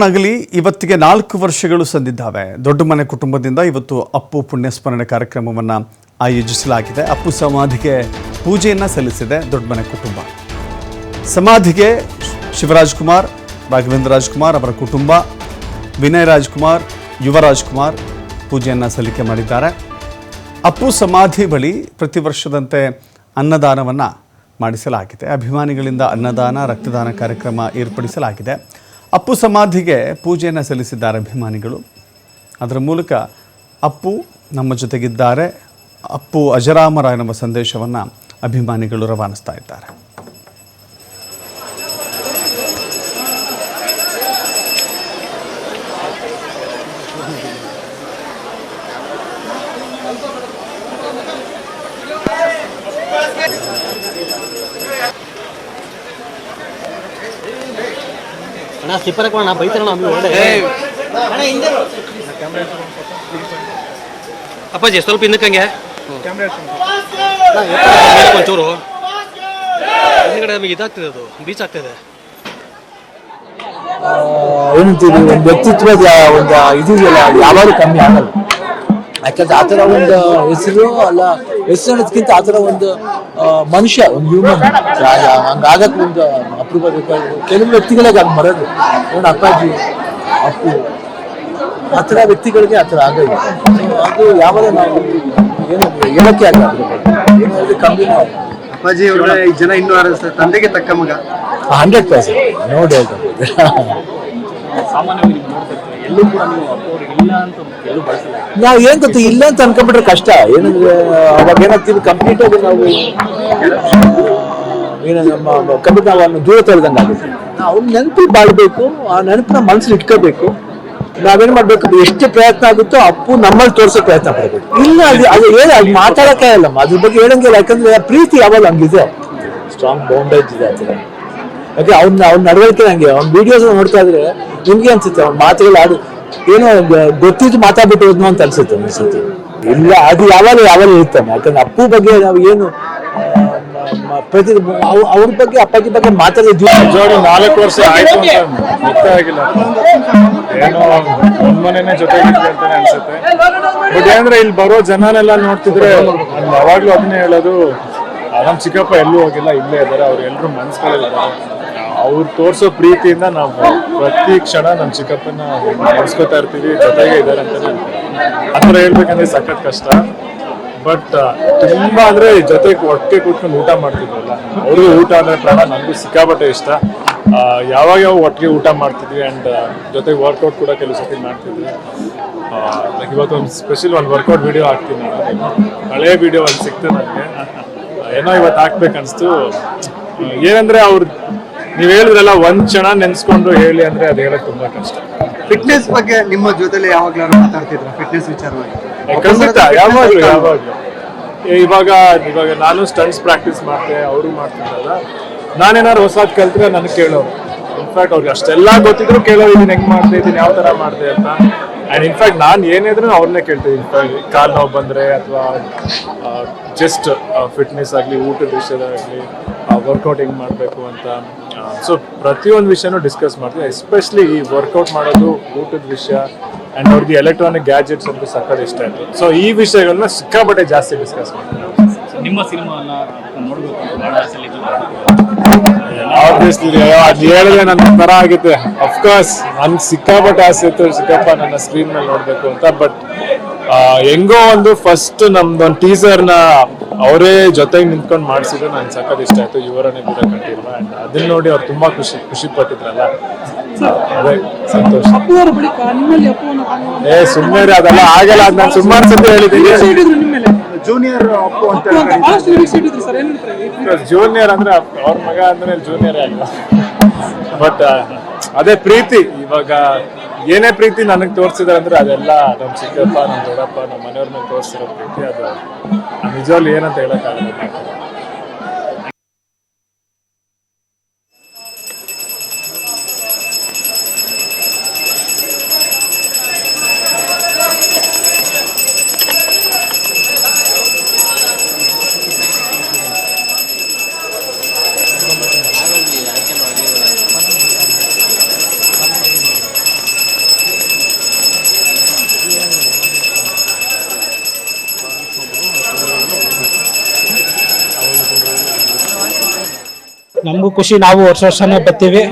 ನಗಲಿ ಇವತ್ತಿಗೆ ನಾಲ್ಕು ವರ್ಷಗಳು ಸಂದಿದ್ದಾವೆ. ದೊಡ್ಡ ಮನೆ ಕುಟುಂಬದಿಂದ ಇವತ್ತು ಅಪ್ಪು ಪುಣ್ಯಸ್ಮರಣೆ ಕಾರ್ಯಕ್ರಮವನ್ನ ಆಯೋಜಿಸಲಾಗಿದೆ. ಅಪ್ಪು ಸಮಾಧಿಗೆ ಪೂಜೆಯನ್ನ ಸಲ್ಲಿಸಿದೆ ದೊಡ್ಡ ಮನೆ ಕುಟುಂಬ. ಸಮಾಧಿಗೆ ಶಿವರಾಜ್ ಕುಮಾರ್ ರಾಘವೇಂದ್ರ ರಾಜ್ಕುಮಾರ್ ಅವರ ಕುಟುಂಬ, ವಿನಯ್ ರಾಜ್ಕುಮಾರ್ ಯುವರಾಜ್ ಕುಮಾರ್ ಪೂಜೆಯನ್ನ ಸಲ್ಲಿಕೆ ಮಾಡಿದ್ದಾರೆ. ಅಪ್ಪು ಸಮಾಧಿ ಬಳಿ ಪ್ರತಿ ವರ್ಷದಂತೆ ಅನ್ನದಾನವನ್ನ ಮಾಡಿಸಲಾಗಿದೆ. ಅಭಿಮಾನಿಗಳಿಂದ ಅನ್ನದಾನ, ರಕ್ತದಾನ ಕಾರ್ಯಕ್ರಮ ಏರ್ಪಡಿಸಲಾಗಿದೆ. ಅಪ್ಪು ಸಮಾಧಿಗೆ ಪೂಜೆಯನ್ನು ಸಲ್ಲಿಸಿದ್ದಾರೆ ಅಭಿಮಾನಿಗಳು. ಅದರ ಮೂಲಕ ಅಪ್ಪು ನಮ್ಮ ಜೊತೆಗಿದ್ದಾರೆ. ಅಪ್ಪು ಅಜರಾಮರ ಎನ್ನುವ ಸಂದೇಶವನ್ನು ಅಭಿಮಾನಿಗಳು ರವಾನಿಸ್ತಾ ಇದ್ದಾರೆ. ಅಣ್ಣ ಸ್ಲಿಪ್ಪರ್ ಹಾಕೋಣ ಬೈತಾರ ಒಳ್ಳೆ ಅಪ್ಪಾಜಿ ಸ್ವಲ್ಪ ಹಿಂದಕ್ಕಂಗೆ ಒಂಚೂರು. ಹಿಂದ್ಗಡೆ ನಮಗೆ ಇದಾಗ್ತದೆ ಅದು ಬೀಚ್ ಆಗ್ತದೆ. ಒಂದು ವ್ಯಕ್ತಿತ್ವದ ಒಂದು ಇದಿದೆಯಲ್ಲ ಯಾವಾಗ ಯಾವಾಗಲೂ ಕಮ್ಮಿ ಆಗಲ್ಲ. ಯಾಕಂದ್ರೆ ಆ ಥರ ಒಂದು ಹೆಸರು ಅಲ್ಲ ಹೆಸರು ಅನ್ನೋದಕ್ಕಿಂತ ಆ ಥರ ಒಂದು ಮನುಷ್ಯ ಒಂದು ಹ್ಯೂಮನ್ ಹಂಗಾಗಕ್ಕೆ ಒಂದು ಅಪ್ರೂಪ ಬೇಕಾದ್ರು ಕೆಲವು ವ್ಯಕ್ತಿಗಳಿಗೆ ಹಂಗೆ ಬರೋದು ಒಂದು ಅಪ್ಪಾಜಿ ಅಪ್ಪು. ಆ ಥರ ವ್ಯಕ್ತಿಗಳಿಗೆ ಆ ಥರ ಆಗಲ್ಲ. ಅದು ಯಾವಾಗ ನಾವು ಏನು ಹೇಳಕ್ಕೆ ಆಗಲ್ಲ ಕಮ್ಮಿ ಅಪ್ಪಾಜಿ ಅವರ ಜನ ಇನ್ನೂ ತಂದೆಗೆ ತಕ್ಕ ಮಗ. ಹಂಡ್ರೆಡ್ ಪರ್ಸೆಂಟ್ ನೋ ನಾವು ಏನ್ ಗೊತ್ತು, ಇಲ್ಲ ಅಂತ ಅನ್ಕೊಂಡ್ಬಿಟ್ರೆ ಕಷ್ಟ. ಏನಂದ್ರೆ ಅವಾಗ ಏನಾಗ್ತೀವಿ ಕಂಪ್ಲೀಟ್ ಆಗಿ ನಾವು ಕಂಪ್ಲೀಟ್ ನಾವು ಅವ್ನ ದೂರ ತೆಗೆದಂಗೆ ಆಗುತ್ತೆ. ನಾವು ನೆನಪು ಬಾಳ್ಬೇಕು, ಆ ನೆನಪನ್ನ ಮನಸ್ಸಲ್ಲಿ ಇಟ್ಕೋಬೇಕು. ನಾವೇನ್ ಮಾಡ್ಬೇಕು? ಎಷ್ಟು ಪ್ರಯತ್ನ ಆಗುತ್ತೋ ಅಪ್ಪು ನಮ್ಮಲ್ಲಿ ತೋರ್ಸೋ ಪ್ರಯತ್ನ ಪಡ್ಬೇಕು. ಇಲ್ಲ, ಅದು ಅದು ಏನು, ಅದು ಮಾತಾಡಕ್ಕೆ ಅದ್ರ ಬಗ್ಗೆ ಹೇಳಂಗಿಲ್ಲ, ಯಾಕಂದ್ರೆ ಪ್ರೀತಿ ಯಾವಾಗ ಹಂಗಿದೆ. ಸ್ಟ್ರಾಂಗ್ ಬೌಂಡೇಜ್ ಇದೆ ಥರ ಯಾಕೆ ಅವ್ನ ಅವ್ನ ನಡವಳಿಕೆ ನಂಗೆ. ಅವ್ನ ವಿಡಿಯೋಸ್ ನೋಡ್ತಾ ಇದ್ರೆ ನಿಮ್ಗೆ ಅನ್ಸುತ್ತೆ ಅವ್ನ ಮಾತುಗಳು ಆಡು ಏನೋ ಗೊತ್ತಿದ್ದು ಮಾತಾಡ್ಬಿಟ್ಟು ಹೋದ್ನೋ ಅಂತ ಅನ್ಸುತ್ತೆ ಅನ್ಸುತ್ತೆ ಇಲ್ಲ ಅದು ಯಾವಾಗ ಯಾವಾಗ ಇರ್ತಾನೆ ಯಾಕಂದ್ರೆ ಅಪ್ಪು ಬಗ್ಗೆ ನಾವು ಏನು ಪ್ರತಿ ಅವ್ರ ಬಗ್ಗೆ ಅಪ್ಪಾಜಿ ಬಗ್ಗೆ ಮಾತಾಡಿದ್ವಿ ಜೋಡಿ ನಾಲ್ಕು ವರ್ಷ ಆಯ್ತು ಗೊತ್ತಾಗಿಲ್ಲ ಏನೋ ಒಂದ್ ಮನೆನೇ ಜೊತೆ ಅಂತಾನೆ ಅನ್ಸುತ್ತೆ. ಬಟ್ ಏನಂದ್ರೆ ಇಲ್ಲಿ ಬರೋ ಜನನೆಲ್ಲ ನೋಡ್ತಿದ್ರೆ ಯಾವಾಗ್ಲೂ ಅದನ್ನೇ ಹೇಳೋದು ನಮ್ ಚಿಕ್ಕಪ್ಪ ಎಲ್ಲೂ ಹೋಗಿಲ್ಲ ಇಲ್ಲೇ ಇದ್ದಾರೆ ಅವ್ರು ಎಲ್ರು ಮನ್ಸ್ಕೊಳ್ಳಿದ್ದಾರೆ ಅವ್ರು ತೋರ್ಸೋ ಪ್ರೀತಿಯಿಂದ ನಾವು ಪ್ರತಿ ಕ್ಷಣ ನಮ್ಮ ಚಿಕ್ಕಪ್ಪನ ನೆನ್ಸ್ಕೊತಾ ಇರ್ತೀವಿ, ಜೊತೆಗೆ ಇದ್ದಾರೆ ಅಂತ ಆ ಥರ ಹೇಳ್ಬೇಕಂದ್ರೆ ಸಖತ್ ಕಷ್ಟ. ಬಟ್ ತುಂಬಾ ಅಂದ್ರೆ ಜೊತೆಗೆ ಒಟ್ಟಿಗೆ ಕೂತ್ಕೊಂಡು ಊಟ ಮಾಡ್ತಿದ್ವಲ್ಲ, ಅವ್ರಿಗೂ ಊಟ ಅಂದ್ರೆ ಪ್ರಾಣ, ನನಗೂ ಸಿಕ್ಕಾಪಟ್ಟೆ ಇಷ್ಟ. ಯಾವಾಗ ಯಾವ ಒಟ್ಟಿಗೆ ಊಟ ಮಾಡ್ತಿದ್ವಿ ಅಂಡ್ ಜೊತೆಗೆ ವರ್ಕೌಟ್ ಕೂಡ ಕೆಲವು ಸತಿ ಮಾಡ್ತಿದ್ವಿ. ಲೈಕ್ ಇವತ್ತು ಒಂದು ಸ್ಪೆಷಲ್ ಒಂದು ವರ್ಕೌಟ್ ವಿಡಿಯೋ ಹಾಕ್ತೀನಿ ನಾನು. ಹಳೆಯ ವಿಡಿಯೋ ಒಂದು ಸಿಕ್ತು ನನಗೆ. ಏನೋ ಇವತ್ತು ಹಾಕ್ಬೇಕು ಅನ್ಸ್ತು ಏನಂದ್ರೆ ಅವ್ರು ನೀವು ಹೇಳಿದ್ರಲ್ಲ ಒಂದ್ ಕ್ಷಣ ನೆನ್ಸ್ಕೊಂಡು ಹೇಳಿ ಅಂದ್ರೆ ಅದು ಹೇಳಕ್ ತುಂಬಾ ಕಷ್ಟ. ಫಿಟ್ನೆಸ್ ಬಗ್ಗೆ ನಿಮ್ಮ ಜೊತೆಲಿ ಯಾವಾಗ್ಲಾರು ಮಾತಾಡ್ತಿದ್ರ? ಫಿಟ್ನೆಸ್ ವಿಚಾರವಾಗಿ? ಖಂಡಿತ ಯಾವಾಗ್ಲೂ ಯಾವಾಗ್ಲೂ. ಇವಾಗ ಇವಾಗ ನಾನು ಸ್ಟಂಟ್ಸ್ ಪ್ರಾಕ್ಟೀಸ್ ಮಾಡ್ತೆ ಅವರು ಮಾಡ್ತಿದ್ರಲ್ಲ ನಾನೇನಾದ್ರು ಹೊಸದ್ ಕಲ್ತ್ರೆ ನನಗೆ ಕೇಳೋರು. ಇನ್ಫ್ಯಾಕ್ಟ್ ಅವ್ರಿಗೆ ಅಷ್ಟೆಲ್ಲ ಗೊತ್ತಿದ್ರು ಕೇಳೋ ಇದನ್ನ ಹೆಂಗ್ ಮಾಡ್ತಾ ಇದ್ದೀನಿ ಯಾವ ತರ ಮಾಡ್ದೆ? ಅಂತ. ಅಂಡ್ ಇನ್ಫ್ಯಾಕ್ಟ್ ನಾನು ಏನಿದ್ರು ಅವ್ರನ್ನೇ ಕೇಳ್ತೀನಿ ಕಾಲ್ ನೋವು ಬಂದರೆ ಅಥವಾ ಜಸ್ಟ್ ಫಿಟ್ನೆಸ್ ಆಗಲಿ, ಊಟದ ವಿಷಯದಾಗಲಿ ವರ್ಕೌಟ್ ಹೆಂಗೆ ಮಾಡಬೇಕು ಅಂತ ಸೊ ಪ್ರತಿಯೊಂದು ವಿಷಯನೂ ಡಿಸ್ಕಸ್ ಮಾಡ್ತೀವಿ. ಎಸ್ಪೆಷಲಿ ಈ ವರ್ಕೌಟ್ ಮಾಡೋದು, ಊಟದ ವಿಷಯ ಆ್ಯಂಡ್ ಅವ್ರಿಗೆ ಎಲೆಕ್ಟ್ರಾನಿಕ್ ಗ್ಯಾಜೆಟ್ಸ್ ಅಂತೂ ಸಕ್ಕತ್ ಇಷ್ಟ ಆಯಿತು. ಸೊ ಈ ವಿಷಯಗಳನ್ನ ಸಿಕ್ಕಾಪಟ್ಟೆ ಜಾಸ್ತಿ ಡಿಸ್ಕಸ್ ಮಾಡ್ತೀವಿ. ನಿಮ್ಮ ಸಿನಿಮಾನ ನೋಡ್ಬೇಕು ಅಂತ ಬಹಳ ಆಸೆ. ಆಬ್ವಿಯಸ್ಲಿ ಅದು ಹೇಳಿದ್ರೆ ನನ್ನ ತರ ಆಗಿತ್ತು. ಅಫ್ಕೋರ್ಸ್ ನನ್ಗೆ ಸಿಕ್ಕಾಪಟ್ಟೆ ಆಸೆ ಇತ್ತು ಸಿಕ್ಕಪ್ಪ ನನ್ನ ಸ್ಕ್ರೀನ್ ಮೇಲೆ ನೋಡ್ಬೇಕು ಅಂತ ಬಟ್ ಹೆಂಗೋ ಒಂದು ಫಸ್ಟ್ ನಮ್ದೊಂದು ಟೀಸರ್ನ ಅವರೇ ಜೊತೆಗೆ ನಿಂತ್ಕೊಂಡು ಮಾಡಿಸಿದ್ರು ನನ್ಗೆ ಸಖತ್ ಇಷ್ಟ ಆಯ್ತು. ಇವರನ್ನೇ ಕೂಡ ಕಂಟಿನ್ಯೂ ಅಂಡ್ ಅದನ್ನ ನೋಡಿ ಅವ್ರು ತುಂಬಾ ಖುಷಿ ಖುಷಿ ಪಟ್ಟಿದ್ರಲ್ಲ. ಅದೇ ಸಂತೋಷ. ಏ ಸುಮ್ಮನೆ ಅದೆಲ್ಲ ಆಗಲ್ಲ. ಅದ್ ನಾನು ಸುಮಾರು ಸತಿ ಹೇಳಿದ್ದೀನಿ. ಜೂನಿಯರ್ ಅಪ್ಪು ಅಂತ ಜೂನಿಯರ್ ಅಂದ್ರೆ ಅವ್ರ ಮಗ ಅಂದ್ರೆ ಜೂನಿಯರ್ ಅಲ್ವಾ ಬಟ್ ಅದೇ ಪ್ರೀತಿ. ಇವಾಗ ಏನೇ ಪ್ರೀತಿ ನನಗೆ ತೋರ್ಸಿದಾರೆ ಅಂದ್ರೆ ಅದೆಲ್ಲ ನಮ್ಮ ಚಿಕ್ಕಪ್ಪ ನಮ್ಮ ದೊಡ್ಡಪ್ಪ ನಮ್ಮ ಮನೆಯವ್ರ ಮೇಲೆ ತೋರಿಸಿರೋ ಪ್ರೀತಿ ಅದು ನಿಜವಾಗ್ಲೂ ಏನಂತ ಹೇಳಕ್ಕಾಗಲ್ಲ. ನಮಗೂ ಖುಷಿ ನಾವು ವರ್ಷ ವರ್ಷನೇ ಬರ್ತೀವಿ.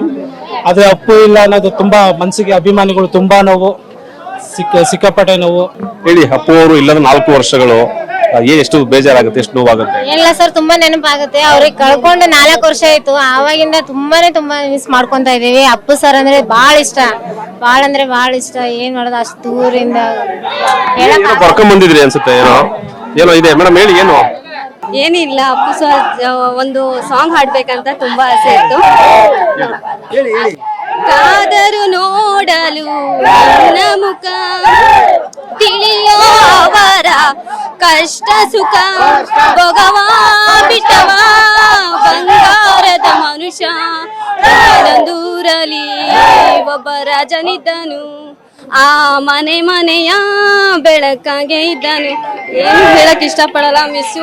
ಆದರೆ ಅಪ್ಪು ಇಲ್ಲ ಅನ್ನೋದು ತುಂಬ ಮನಸ್ಸಿಗೆ ಅಭಿಮಾನಿಗಳು ತುಂಬ ನೋವು ಸಿಕ್ಕ ಸಿಕ್ಕಾಪಟ್ಟೆ ನೋವು. ಹೇಳಿ ಅಪ್ಪು ಅವರು ಇಲ್ಲದ ನಾಲ್ಕು ವರ್ಷಗಳು ಏನ್ ಎಷ್ಟು ಬೇಜಾರಾಗುತ್ತೆ ಎಷ್ಟು ನೋವಾಗುತ್ತೆ? ಇಲ್ಲ ಸರ್ ತುಂಬಾ ನೆನಪಾಗುತ್ತೆ. ಅವ್ರಿಗೆ ಕಳ್ಕೊಂಡು ನಾಲ್ಕು ವರ್ಷ ಆಯ್ತು. ಆವಾಗಿಂದ ತುಂಬಾನೇ ತುಂಬಾ ಮಿಸ್ ಮಾಡ್ಕೊಂತ ಇದೀವಿ ಅಪ್ಪು ಸರ್ ಅಂದ್ರೆ ಬಾಳ ಇಷ್ಟ. ಬಾಳ ಅಂದ್ರೆ ಬಾಳ ಇಷ್ಟ. ಏನ್ ಮಾಡೋದು ಅಷ್ಟು ದೂರಿಂದ ಹೇಳಕ್ ಕರ್ಕೊಂಡ್ ಬಂದಿದ್ರಿ ಅನ್ಸುತ್ತೆ ಏನೋ? ಏನೋ ಇದೆ? ಮೇಡಮ್ ಹೇಳಿ ಏನು? ಏನಿಲ್ಲ ಅಪ್ಪು ಸರ್ ಒಂದು ಸಾಂಗ್ ಹಾಡ್ಬೇಕಂತ ತುಂಬಾ ಆಸೆ ಇತ್ತು. ಕಾದರು ನೋಡಲು ನನ್ನ ತಿಳಿಯೋವರ ತಿಳಿಯೋ ಅವರ ಕಷ್ಟ ಸುಖ. ಭಗವಾ ಬಿಟ್ಟವ. ಬಂಗಾರದ ಮನುಷ್ಯ. ದೂರಲಿ ಒಬ್ಬ ರಾಜನಿದ್ದನು. ಆ ಮನೆ ಮನೆಯ ಬೆಳಕಾಗೆ ಇದ್ದಾನೆ. ಏನು ಹೇಳಕ್ ಇಷ್ಟಪಡಲ್ಲ ಮಿಸ್ ಯು